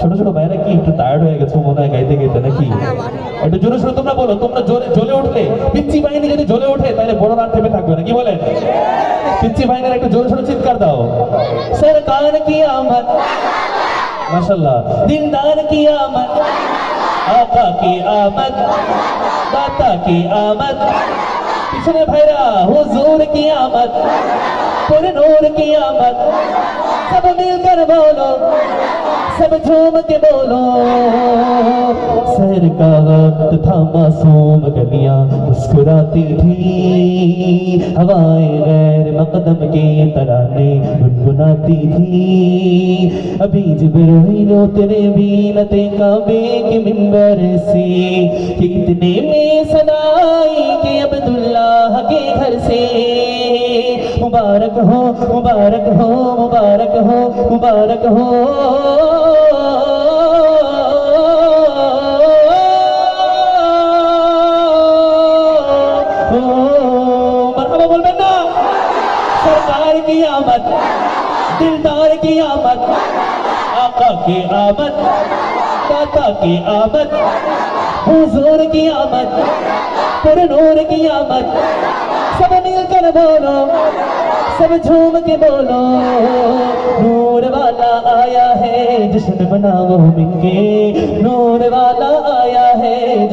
ছোট ছোট ভাইরা কি একটু টায়ার্ড হয়ে গেছে মনে হয় গাইতে গাইতে নাকি? একটু জোরে শুনে তোমরা বলো, তোমরা জোরে, জ্বলে উঠলে? পিচ্ছি বাহিনী যদি জ্বলে ওঠে, তাহলে বড় রাত থেমে থাকবে না কি বলেন? পিচ্ছি বাহিনীর একটু জোরে শুরু চিৎকার দাও। সরকার কি আমার ماشاءاللہ دندار کی آمد، آقا کی آمد داتا کی آمد، پچھلے بھیرا حضور کی آمد، پر نور کی آمد، سب مل کر بولو، سب جھوم کے بولو۔ سہر کا وقت تھا معصوم گلیاں مسکراتی تھی، ہوائیں قدم کے ترانے گنگناتی تھی۔ ابھی جبرائیل اترے بینت کعبے کے منبر سے کہ کتنے میں صدا آئی کہ عبداللہ کے گھر سے۔ مبارک ہو مبارک ہو مبارک ہو مبارک ہو۔ قیامت، دلدار کی آمد آقا کی آمد داتا کی آمد حضور کی آمد پر نور کی آمد سب مل کر بولو، سب جھوم کے بولو، نور والا آیا ہے جشن بناو ہم کے، نور والا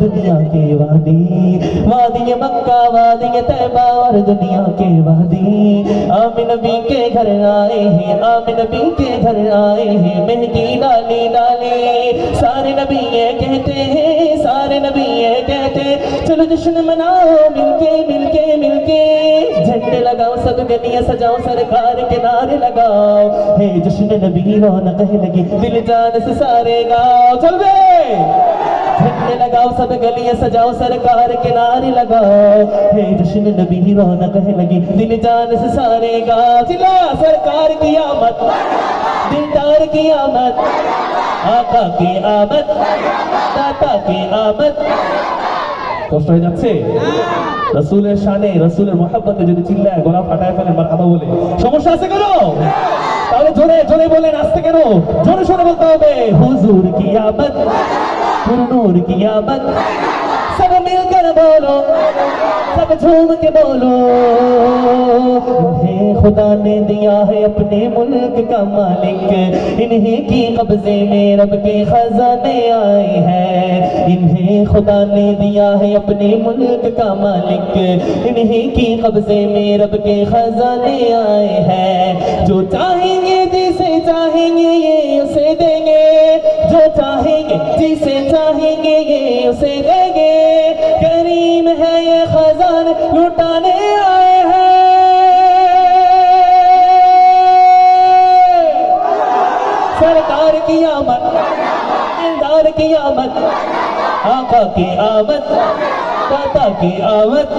دنیا کے وادی وادی مکہ وادی تیبہ اور دنیا کے وادی آم نبی کے گھر آئے ہیں آم نبی کے گھر آئے ہیں مہدی لالی لالی سارے نبی یہ کہتے ہیں سارے نبی یہ کہتے ہیں چلو جشن مناؤ مل کے مل کے مل کے جھنڈے لگاؤ سب گلیاں سجاؤ سرکار کے نارے لگاؤ ہے جشن نبی رونق لگی دل جان سے سارے گاؤ چل گئے لگاؤ، سب گلیاں سجاؤ، سرکار کے نعرے لگاؤ۔ ہے جشن نبی ہی رونا کہے لگی، دل جان سے سارے گا۔ چلا سرکار کی آمد دلدار کی آمد، آقا کی آمد، داتا کی آمد۔ কষ্ট হয়ে যাচ্ছে রসুলের শানে রসুলের মোহাম্মতে যদি চিল্লায় গোলাপ ফাটায় ফেলে মার বলে সমস্যা سے کرو۔ তাহলে জোরে বলেন আসতে কেন? জোরে সরে বলতে হবে، হুজুর কি আবদ হুজুর সব মিল কর বলো سب جھوم کے بولو خدا نے دیا ہے اپنے ملک کا مالک، انہیں کی قبضے میں رب کے خزانے آئے ہیں۔ انہیں خدا نے دیا ہے اپنے ملک کا مالک، انہیں کی قبضے میں رب کے خزانے آئے ہیں۔ جو چاہیں گے چاہیں گے یہ اسے دیں گے، جو چاہیں گے، جسے چاہیں گے یہ اسے دیں گے۔ کریم ہے یہ خزان لٹانے آئے ہیں۔ سرکار کی آمد دار کی آمد، آقا کی آمد، دادا کی آمد۔